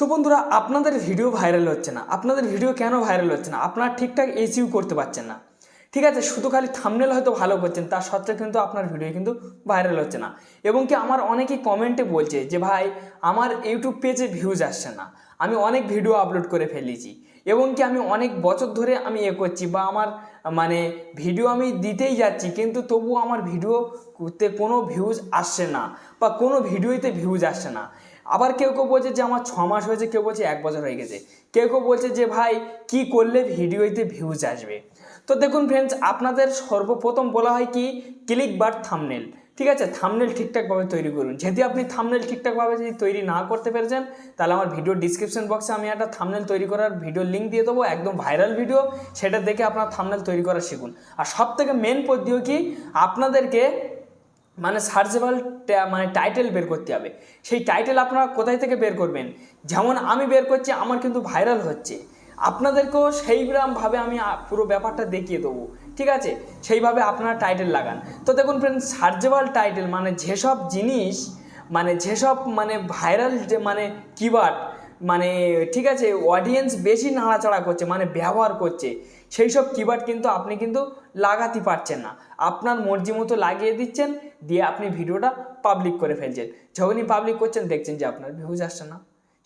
তো বন্ধুরা, আপনাদের ভিডিও ভাইরাল হচ্ছে না। আপনাদের ভিডিও কেন ভাইরাল হচ্ছে না? আপনারা ঠিকঠাক এসিউ করতে পারছেন না। ঠিক আছে, শুধু খালি থামনেল হয়তো ভালো করছেন তার সত্ত্বেও কিন্তু আপনার ভিডিও কিন্তু ভাইরাল হচ্ছে না। এবং কি আমার অনেকেই কমেন্টে বলছে যে, ভাই, আমার ইউটিউব পেজে ভিউজ আসছে না। আমি অনেক ভিডিও আপলোড করে ফেলেছি। এবং কি আমি অনেক বছর ধরে আমি এ করছি বা আমার মানে ভিডিও আমি দিতেই যাচ্ছি, কিন্তু তবুও আমার ভিডিওতে কোনো ভিউজ আসছে না বা কোনো ভিডিওতে ভিউজ আসছে না। আবার কেউ কেউ বলছে যে আমার ছ মাস হয়েছে, কেউ বলছে এক বছর হয়ে গেছে। কেউ কেউ বলছে যে ভাই, কি করলে ভিডিওতে ভিউজ আসবে? তো দেখুন ফ্রেন্ডস আপনাদের সর্বপ্রথম বলা হয় কি? ক্লিক বার থামনেল ঠিক আছে? থামনেল ঠিকঠাকভাবে তৈরি করুন। যেহেতু আপনি থামনেল ঠিকঠাকভাবে যদি তৈরি না করতে পেরেছেন, তাহলে আমার ভিডিও ডিসক্রিপশন বক্সে আমি একটা থামনেল তৈরি করার ভিডিও লিঙ্ক দিয়ে দেবো, একদম ভাইরাল ভিডিও সেটা দেখে আপনার থামনেল তৈরি করা শিখুন। আর সব থেকে মেন পদ্ধতি কি? আপনাদেরকে মানে সার্চেবল মানে টাইটেল বের করতে হবে। সেই টাইটেল আপনারা কোথায় থেকে বের করবেন? যেমন আমি বের করছি, আমার কিন্তু ভাইরাল হচ্ছে। আপনাদেরকেও সেইরকমভাবে আমি পুরো ব্যাপারটা দেখিয়ে দেবো। ঠিক আছে? সেইভাবে আপনারা টাইটেল লাগান। তো দেখুন ফ্রেন্ড সার্চেবল টাইটেল মানে যেসব জিনিস মানে যেসব মানে ভাইরাল যে মানে কিওয়ার্ড মানে ঠিক আছে অডিয়েন্স বেশি নাড়াচাড়া করছে মানে ব্যবহার করছে সেই সব কিওয়ার্ড কিন্তু আপনি কিন্তু লাগাতে পারছেন না। আপনার মর্জি মতো লাগিয়ে দিচ্ছেন দিয়ে আপনি ভিডিওটা পাবলিক করে ফেলছেন। যখনই পাবলিক করছেন, দেখছেন যে আপনার ভিউজ আসছে না।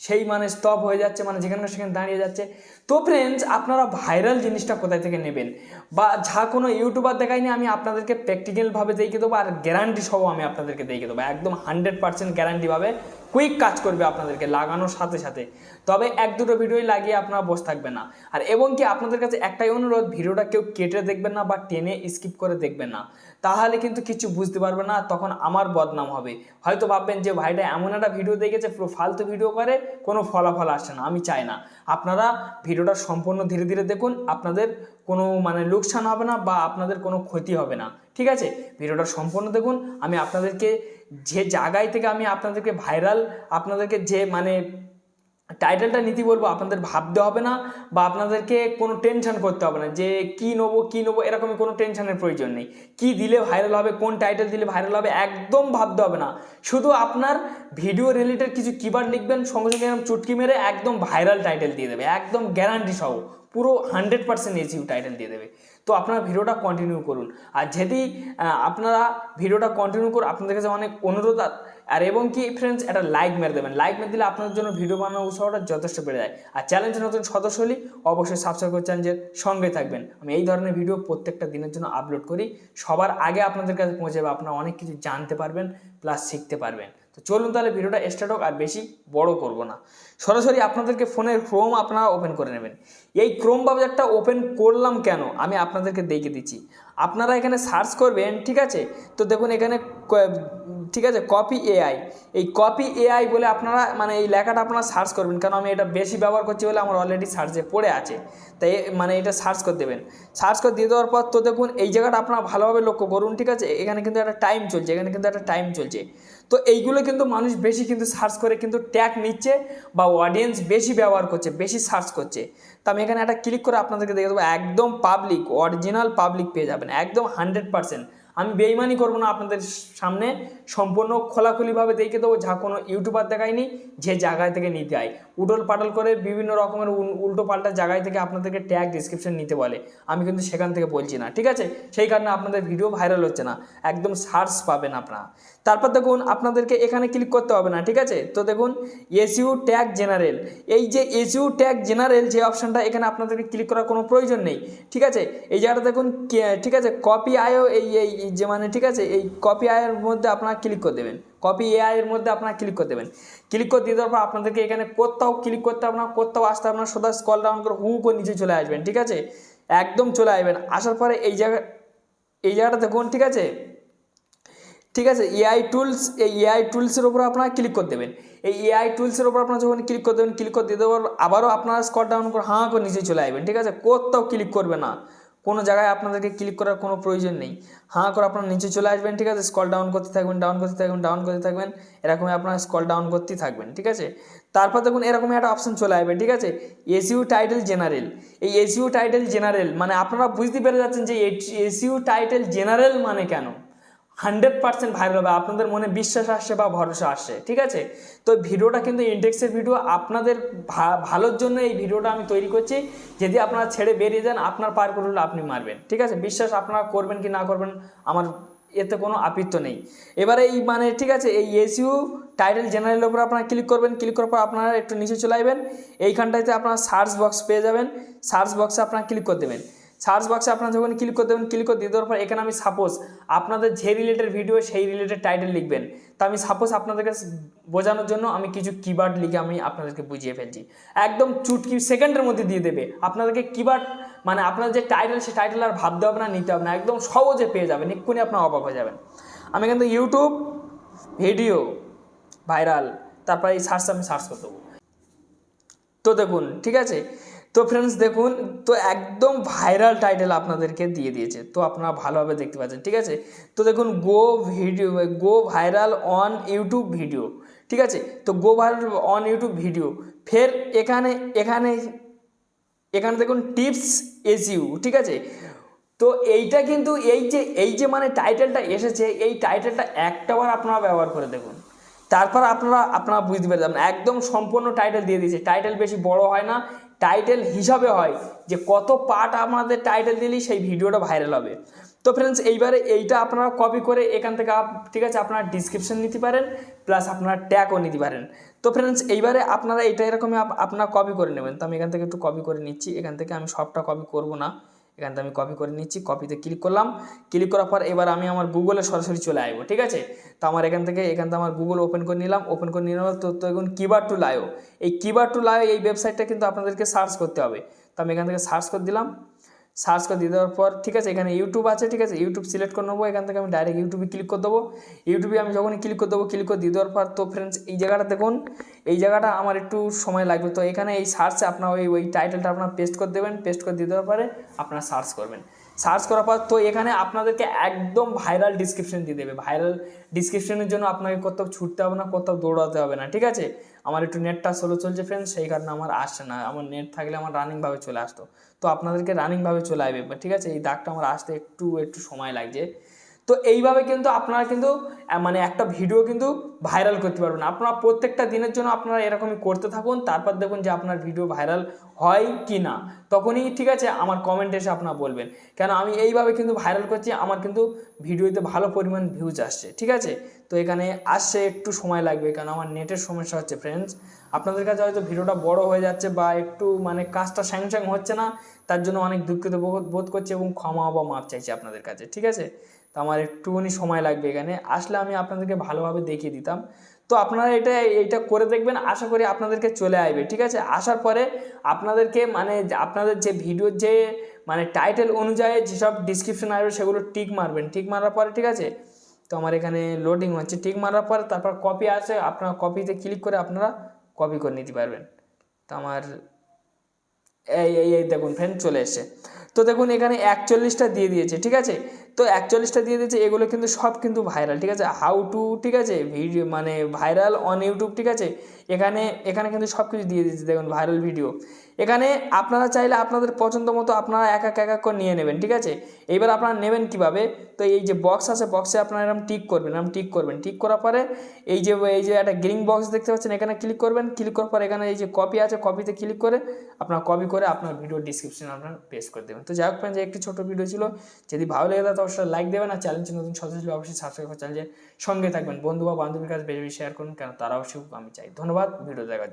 সেই মানে স্টপ হয়ে যাচ্ছে মানে যেখানে সেখানে দাঁড়িয়ে যাচ্ছে। তো ফ্রেন্ডস আপনারা ভাইরাল জিনিসটা কোথায় থেকে নেবেন? বা যা কোনো ইউটিউবার দেখায়নি, আমি আপনাদেরকে প্র্যাকটিক্যালভাবে দেখিয়ে দেবো আর গ্যারান্টি সহ আমি আপনাদেরকে দেখিয়ে দেবো। একদম হান্ড্রেড পার্সেন্ট গ্যারান্টিভাবে কুইক কাজ করবে আপনাদেরকে, লাগানোর সাথে সাথে। তবে এক দুটো ভিডিওই লাগিয়ে আপনারা বসে থাকবেন না। আর এবং কি আপনাদের কাছে একটাই অনুরোধ ভিডিওটা কেউ কেটে দেখবেন না বা টেনে স্কিপ করে দেখবেন না। তাহলে কিন্তু কিছু বুঝতে পারবে না, তখন আমার বদনাম হবে। হয়তো ভাববেন যে, ভাইটা এমন একটা ভিডিও দেখেছে, পুরো ফালতু ভিডিও করে, কোনো ফলাফল আসে না। আমি চাই না। আপনারা ভিডিওটা সম্পূর্ণ ধীরে ধীরে দেখুন, আপনাদের কোনো মানে লোকসান হবে না বা আপনাদের কোনো ক্ষতি হবে না। ঠিক আছে? ভিডিওটা সম্পূর্ণ দেখুন, আমি আপনাদেরকে যে জায়গায় থেকে আমি আপনাদেরকে ভাইরাল আপনাদেরকে যে মানে টাইটেলটা নিতে বলব, আপনাদের ভাবতে হবে না বা আপনাদেরকে কোনো টেনশন করতে হবে না যে কি নেব কি নেব, এরকমই কোনো টেনশনের প্রয়োজন নেই। কি দিলে ভাইরাল হবে, কোন টাইটেল দিলে ভাইরাল হবে, একদম ভাবতে হবে না। শুধু আপনার ভিডিও রিলেটেড কিছু কিবার লিখবেন, সঙ্গে সঙ্গে এরকম চুটকি মেরে একদম ভাইরাল টাইটেল দিয়ে দেবে, একদম গ্যারান্টি সহ, পুরো হান্ড্রেড পার্সেন্ট এসিউ টাইটেল দিয়ে দেবে। তো আপনারা ভিডিওটা কন্টিনিউ করুন। আর যদি আপনারা ভিডিওটা কন্টিনিউ করুন আপনাদের কাছে অনেক অনুরোধ আর- এবং কি ফ্রেন্ডস একটা লাইক মেরে দেবেন। লাইক মেরে দিলে আপনাদের জন্য ভিডিও বানানোর উৎসাহটা যথেষ্ট বেড়ে যায়। আর চ্যানেলটি নতুন সদস্য হলে অবশ্যই সাবস্ক্রাইব করে চ্যানেলের সঙ্গে থাকবেন। আমি এই ধরনের ভিডিও প্রত্যেকটা দিনের জন্য আপলোড করি। সবার আগে আপনাদের কাছে পৌঁছে যাবে, আপনারা অনেক কিছু জানতে পারবেন প্লাস শিখতে পারবেন। তো চলুন তাহলে ভিডিওটা স্টার্ট হোক, আর বেশি বড় করব না। সরাসরি আপনাদেরকে ফোনের ক্রোম আপনারা ওপেন করে নেবেন। এই ক্রোম ব্রাউজারটা ওপেন করলাম কেন? আমি আপনাদেরকে দেখিয়ে দিচ্ছি। আপনারা এখানে সার্চ করবেন, ঠিক আছে? তো দেখুন এখানে ঠিক আছে? কপি এআই এই কপি এআই বলে আপনারা মানে এই লেখাটা আপনারা সার্চ করবেন। কারণ আমি এটা বেশি ব্যবহার করছি বলে আমার অলরেডি সার্চে পড়ে আছে। তাই মানে এটা সার্চ করে দেবেন। সার্চ করে দিয়ে দেওয়ার পর তো দেখুন, এই জায়গাটা আপনারা ভালোভাবে লক্ষ্য করুন, ঠিক আছে? এখানে কিন্তু একটা টাইম চলছে, এখানে কিন্তু একটা টাইম চলছে। তো এইগুলো কিন্তু মানুষ বেশি কিন্তু সার্চ করে কিন্তু ট্যাগ নিচ্ছে বা অডিয়েন্স বেশি ব্যবহার করছে, বেশি সার্চ করছে। তো আমি এখানে একটা ক্লিক করে আপনাদেরকে দেখে দেবো। একদম পাবলিক অরিজিনাল পাবলিক পেয়ে যাবেন। একদম হান্ড্রেড পার্সেন্ট আমি বেইমানি করব না আপনাদের সামনে। সম্পূর্ণ খোলাখুলিভাবে দেখে দেবো, যা কোনো ইউটিউবার দেখায়নি, যে জায়গায় থেকে নিতে হয় উটল পাটল করে বিভিন্ন রকমের উল- উল্টো পাল্টা জায়গায় থেকে আপনাদেরকে ট্যাগ ডিসক্রিপশন নিতে বলে। আমি কিন্তু সেখান থেকে বলছি না, ঠিক আছে? সেই কারণে আপনাদের ভিডিও ভাইরাল হচ্ছে না। একদম সার্চ পাবেন আপনারা। তারপর দেখুন আপনাদেরকে এখানে ক্লিক করতে হবে না, ঠিক আছে? তো দেখুন, এসইউ ট্যাগ জেনারেল। এই যে এসইউ ট্যাগ জেনারেল যে অপশনটা, এখানে আপনাদেরকে ক্লিক করার কোনো প্রয়োজন নেই, ঠিক আছে? এই জায়গাটা দেখুন ঠিক আছে? কপি আয়ও এই এই যে মানে ঠিক আছে? এই কপি আয়ের মধ্যে আপনারা ক্লিক করে দেবেন। কপি এআই এর মধ্যে আপনারা ক্লিক করে দেবেন। ক্লিক করে দিয়ে দেওয়ার পর আপনাদেরকে এখানে কোথাও ক্লিক করতে হবে না, কোথাও আসতে হবে না, সোজা স্কল ডাউন করে হু করে নিচে চলে আসবেন, ঠিক আছে? একদম চলে আসবেন। আসার পরে এই জায়গা, এই জায়গাটা দেখুন, ঠিক আছে? ঠিক আছে এআই টুলস এই এআই টুলসের উপর আপনারা ক্লিক করে দেবেন। এই এআই টুলসের উপর আপনারা যখন ক্লিক করে দেবেন ক্লিক করে দিয়ে দেওয়ার আবারও আপনারা স্কট ডাউন করে হাঁ করে নিচে চলে আসবেন, ঠিক আছে? কোথাও ক্লিক করবে না। কোনো জায়গায় আপনাদেরকে ক্লিক করার কোনো প্রয়োজন নেই। হাঁ করে আপনারা নিচে চলে আসবেন, ঠিক আছে? স্কল ডাউন করতে থাকবেন ডাউন করতে থাকবেন ডাউন করতে থাকবেন, এরকমই আপনারা স্কল ডাউন করতেই থাকবেন, ঠিক আছে? তারপর দেখুন এরকমই একটা অপশন চলে আসবে, ঠিক আছে? এসইউ টাইটেল জেনারেল এই এসইউ টাইটেল জেনারেল মানে আপনারা বুঝতে পেরে যাচ্ছেন যে এসইউ টাইটেল জেনারেল মানে কেন? হান্ড্রেড পার্সেন্ট ভাইরাল হবে, আপনাদের মনে বিশ্বাস আসছে বা ভরসা আসছে ঠিক আছে? তো ভিডিওটা কিন্তু ইন্ডেক্সের ভিডিও আপনাদের ভালোর জন্য এই ভিডিওটা আমি তৈরি করছি। যদি আপনারা ছেড়ে বেরিয়ে যান, আপনার পার করলে আপনি মারবেন, ঠিক আছে? বিশ্বাস আপনারা করবেন কি না করবেন, আমার এতে কোনো আপিত্ব নেই। এবারে এই মানে ঠিক আছে, এই এসইউ টাইটেল জেনারেলের উপর আপনারা ক্লিক করবেন ক্লিক করার পর আপনারা একটু নিচে চলে আসবেন। এইখানটাতে আপনারা সার্চ বক্স পেয়ে যাবেন। সার্চ বক্সে আপনারা ক্লিক করে দেবেন। সার্চ বক্সে আপনারা যখন ক্লিক করে দেবেন ক্লিক করে দিয়ে দেওয়ার পর এখানে আমি সাপোজ আপনাদের যে রিলেটেড ভিডিও সেই রিলেটেড টাইটেল লিখবেন। তো আমি সাপোজ আপনাদেরকে বোঝানোর জন্য আমি কিছু কিবার্ড লিখে আমি আপনাদেরকে বুঝিয়ে ফেলছি। একদম চুটকি সেকেন্ডের মধ্যে দিয়ে দেবে। আপনাদেরকে কিবার্ড মানে আপনার যে টাইটেল সেই টাইটেল আর ভাবতে হবে না, নিতে হবে না। একদম সহজে পেয়ে যাবেন, এক্ষুনি আপনার অবাক হয়ে যাবেন। আমি কিন্তু ইউটিউব ভিডিও ভাইরাল তারপরে এই সার্চ আমি সার্চ করতে দেবো। তো দেখুন, ঠিক আছে? তো ফ্রেন্ডস দেখুন, তো একদম ভাইরাল টাইটেল আপনাদেরকে দিয়ে দিয়েছে। তো আপনারা ভালোভাবে দেখতে পাচ্ছেন, ঠিক আছে? তো দেখুন go video go viral on YouTube video ঠিক আছে? তো go viral on YouTube video ফের এখানে এখানে এখানে দেখুন টিপস এসইউ ঠিক আছে? তো এইটা কিন্তু, এই যে এই যে মানে টাইটেলটা এসেছে, এই টাইটেলটা একটাবার আপনারা ব্যবহার করে দেখুন। তারপর আপনারা আপনারা বুঝতে পেরে যাবেন একদম সম্পূর্ণ টাইটেল দিয়ে দিয়েছে। টাইটেল বেশি বড় হয় না টাইটেল হিসাবে হয় যে কত পার্ট আমাদের টাইটেল দিলেই সেই ভিডিওটা ভাইরাল হবে। তো ফ্রেন্ডস এইবারে এইটা আপনারা কপি করে এখান থেকে ঠিক আছে, আপনারা ডিসক্রিপশন নিতে পারেন প্লাস আপনারা ট্যাগও নিতে পারেন। তো ফ্রেন্ডস এইবারে আপনারা এটা এরকমই আপ- আপনারা কপি করে নেবেন। তো আমি এখান থেকে একটু কপি করে নিচ্ছি। এখান থেকে আমি সবটা কপি করব না। এখান থেকে আমি কপি করে নিচ্ছি কপিতে ক্লিক করলাম। ক্লিক করার পর এবার আমি আমার গুগলে সরাসরি চলে আসব, ঠিক আছে? তো আমার এখান থেকে এখান থেকে আমার গুগল ওপেন করে নিলাম ওপেন করে নিলাম তো তো এখন কিবার টু লাইও এই কিবার টু লাইও এই ওয়েবসাইটটা কিন্তু আপনাদেরকে সার্চ করতে হবে। তো আমি এখান থেকে সার্চ করে দিলাম। সার্চ করে দিয়ে দেওয়ার পর, ঠিক আছে, এখানে ইউটিউব আছে, ঠিক আছে ইউটিউব সিলেক্ট করে নেব, এখান থেকে আমি ডাইরেক্ট ইউটিউবে ক্লিক করে দেবো। ইউটিউবে আমি যখনই ক্লিক করে দেবো ক্লিক করে দিয়ে দেওয়ার পর, তো ফ্রেন্ডস এই জায়গাটা দেখুন, এই জায়গাটা আমার একটু সময় লাগবে। তো এখানে এই সার্চে আপনার ওই ওই টাইটেলটা আপনার পেস্ট করে দেবেন পেস্ট করে দিয়ে দেওয়ার পরে আপনারা সার্চ করবেন। সার্চ করার পর তো এখানে আপনাদেরকে একদম ভাইরাল ডিসক্রিপশন দিয়ে দেবে। ভাইরাল ডিসক্রিপশনের জন্য আপনাকে কোথাও ছুটতে হবে না, কোথাও দৌড়াতে হবে না, ঠিক আছে? আমার একটু নেটটা স্লো চলছে ফ্রেন্ড সেই কারণে আমার আসছে না। আমার নেট থাকলে আমার রানিংভাবে চলে আসতো। তো আপনাদেরকে রানিংভাবে চলে আসবে, ঠিক আছে? এই দাগটা আমার আসতে একটু একটু সময় লাগছে। তো এইভাবে কিন্তু আপনারা কিন্তু মানে একটা ভিডিও কিন্তু ভাইরাল করতে পারবেন। আপনারা প্রত্যেকটা দিনের জন্য আপনারা এরকমই করতে থাকুন, তারপর দেখুন যে আপনার ভিডিও ভাইরাল হয় কি না তখনই ঠিক আছে, আমার কমেন্টে এসে আপনারা বলবেন। কেন আমি এইভাবে কিন্তু ভাইরাল করছি, আমার কিন্তু ভিডিওতে ভালো পরিমাণ ভিউজ আসছে, ঠিক আছে? তো এখানে আসছে একটু সময় লাগবে, কারণ আমার নেটের সমস্যা হচ্ছে ফ্রেন্ডস আপনাদের কাছে হয়তো ভিডিওটা বড় হয়ে যাচ্ছে বা একটু মানে কাজটা স্যাং স্যাং হচ্ছে না, তার জন্য অনেক দুঃখিত বোধ- বোধ করছি এবং ক্ষমা বা মাপ চাইছি আপনাদের কাছে, ঠিক আছে? তো আমার একটুখানি সময় লাগবে এখানে। আসলে আমি আপনাদেরকে ভালোভাবে দেখিয়ে দিতাম। তো আপনারা এটা, এইটা করে দেখবেন, আশা করি আপনাদেরকে চলে আসবে, ঠিক আছে? আসার পরে আপনাদেরকে মানে আপনাদের যে ভিডিওর যে মানে টাইটেল অনুযায়ী যেসব ডিসক্রিপশন আসবে, সেগুলো টিক মারবেন। টিক মারার পরে, ঠিক আছে? তো আমার এখানে লোডিং হচ্ছে। ঠিক মারার পর তারপর কপি আছে, আপনার কপিতে ক্লিক করে আপনারা কপি করে নিতে পারবেন। তো আমার এই এই দেখুন ফ্রেন্ড চলে এসছে। তো দেখুন, এখানে একচল্লিশটা দিয়ে দিয়েছে, ঠিক আছে? তো একচল্লিশটা দিয়ে দিয়েছে, এগুলো কিন্তু সব কিন্তু ভাইরাল ঠিক আছে? হাউ টু ঠিক আছে? ভিডিও মানে ভাইরাল অন ইউটিউব ঠিক আছে? এখানে এখানে কিন্তু সব কিছু দিয়ে দিয়েছে, দেখুন ভাইরাল ভিডিও এখানে আপনারা চাইলে আপনাদের পছন্দ মতো আপনারা এক এক এক এক করে নিয়ে নেবেন, ঠিক আছে? এইবার আপনারা নেবেন কীভাবে? তো এই যে বক্স আছে বক্সে আপনারা এরকম টিক করবেন এরকম টিক করবেন। টিক করার পরে এই যে এই যে একটা গ্রিন বক্স দেখতে পাচ্ছেন, এখানে ক্লিক করবেন। ক্লিক করার পরে এখানে এই যে কপি আছে কপিতে ক্লিক করে আপনার কপি করে আপনার ভিডিও ডিসক্রিপশন আপনার পেস্ট করে দেবেন। তো যাই হোক এই একটি ছোটো ভিডিও ছিল। যদি ভালো লেগে থাকে অবশ্যই লাইক দেবেন আর চ্যানেলটি নতুন সদস্য অবশ্যই সাবস্ক্রাইব করে চ্যানেলের সঙ্গে থাকবেন। বন্ধু বা বান্ধবীর কাছে বেশি বেশি শেয়ার করুন, কেন? তারাও সুখ আমি চাই। ধন্যবাদ, ভিডিও দেখার জন্য।